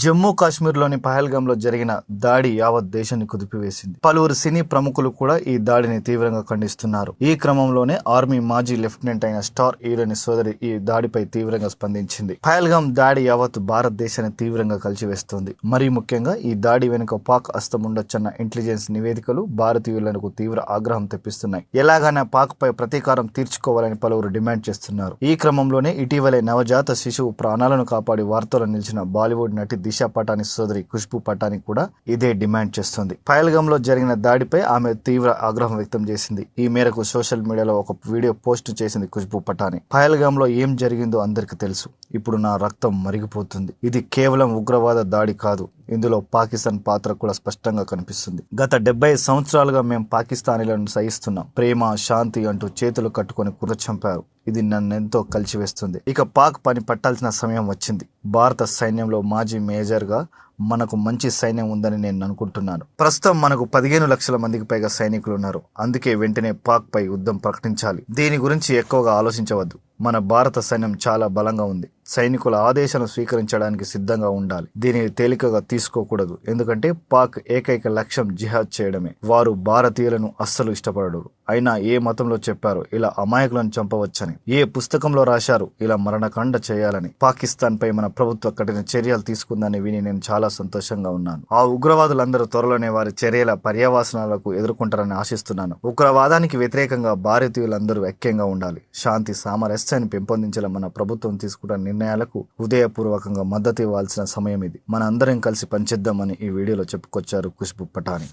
జమ్మూ కాశ్మీర్లోని పహల్గంలో జరిగిన దాడి యావత్ దేశాన్ని కుదిపివేసింది. పలువురు సినీ ప్రముఖులు కూడా ఈ దాడిని తీవ్రంగా ఖండిస్తున్నారు. ఈ క్రమంలోనే ఆర్మీ మాజీ లెఫ్టినెంట్ అయిన స్టార్ హీరోని సోదరి ఈ దాడిపై తీవ్రంగా స్పందించింది. పహల్గం దాడి యావత్ భారతదేశాన్ని తీవ్రంగా కలిసివేస్తుంది మరీ ముఖ్యంగా ఈ దాడి వెనుక పాక్ హస్తం ఉండొచ్చన్న ఇంటెలిజెన్స్ నివేదికలు భారతీయులకు తీవ్ర ఆగ్రహం తెప్పిస్తున్నాయి. ఎలాగైనా పాక్ పై ప్రతీకారం తీర్చుకోవాలని పలువురు డిమాండ్ చేస్తున్నారు. ఈ క్రమంలోనే ఇటీవలే నవజాత శిశువు ప్రాణాలను కాపాడి వార్తల్లో నిలిచిన బాలీవుడ్ నటి దిశా పటాని సోదరి ఖుష్బు పటాని కూడా ఇదే డిమాండ్ చేస్తుంది. పహల్గాంలో జరిగిన దాడిపై ఆమె తీవ్ర ఆగ్రహం వ్యక్తం చేసింది. ఈ మేరకు సోషల్ మీడియాలో ఒక వీడియో పోస్ట్ చేసింది ఖుష్బు పటాని. పహల్గాంలో ఏం జరిగిందో అందరికీ తెలుసు. ఇప్పుడు నా రక్తం మరిగిపోతుంది. ఇది కేవలం ఉగ్రవాద దాడి కాదు. ఇందులో పాకిస్తాన్ పాత్ర కూడా స్పష్టంగా కనిపిస్తుంది. గత డెబ్బై సంవత్సరాలుగా మేము పాకిస్తానీలను సహిస్తున్నాం. ప్రేమ శాంతి అంటూ చేతులు కట్టుకొని కుర్ర చంపారు. ఇది నన్నెంతో కలిచివేస్తుంది. ఇక పాక్ పని పట్టాల్సిన సమయం వచ్చింది. భారత సైన్యంలో మాజీ మేజర్గా మనకు మంచి సైన్యం ఉందని నేను అనుకుంటున్నాను. ప్రస్తుతం మనకు పదిహేను లక్షల మందికి పైగా సైనికులు ఉన్నారు. అందుకే వెంటనే పాక్ పై యుద్ధం ప్రకటించాలి. దీని గురించి ఎక్కువగా ఆలోచించవద్దు. మన భారత సైన్యం చాలా బలంగా ఉంది. సైనికుల ఆదేశాలను స్వీకరించడానికి సిద్ధంగా ఉండాలి. దీనిని తేలికగా తీసుకోకూడదు. ఎందుకంటే పాక్ ఏకైక లక్ష్యం జిహాద్ చేయడమే. వారు భారతీయులను అస్సలు ఇష్టపడరు. అయినా ఏ మతంలో చెప్పారు ఇలా అమాయకులను చంపవచ్చని. ఏ పుస్తకంలో రాశారు ఇలా మరణకాండ చేయాలని. పాకిస్తాన్ పై మన ప్రభుత్వ కఠిన చర్యలు తీసుకుందని విని నేను చాలా సంతోషంగా ఉన్నాను. ఆ ఉగ్రవాదులందరూ త్వరలోనే వారి చర్యల పర్యవసనాలకు ఎదుర్కొంటారని ఆశిస్తున్నాను. ఉగ్రవాదానికి వ్యతిరేకంగా భారతీయులందరూ ఐక్యంగా ఉండాలి. శాంతి సామరస్య వ్యవస్థను పెంపొందించేలా మన ప్రభుత్వం తీసుకుంటున్న నిర్ణయాలకు హృదయపూర్వకంగా మద్దతు ఇవ్వాల్సిన సమయం ఇది. మన అందరం కలిసి పనిచేద్దామని ఈ వీడియోలో చెప్పుకొచ్చారు ఖుష్బు పటాని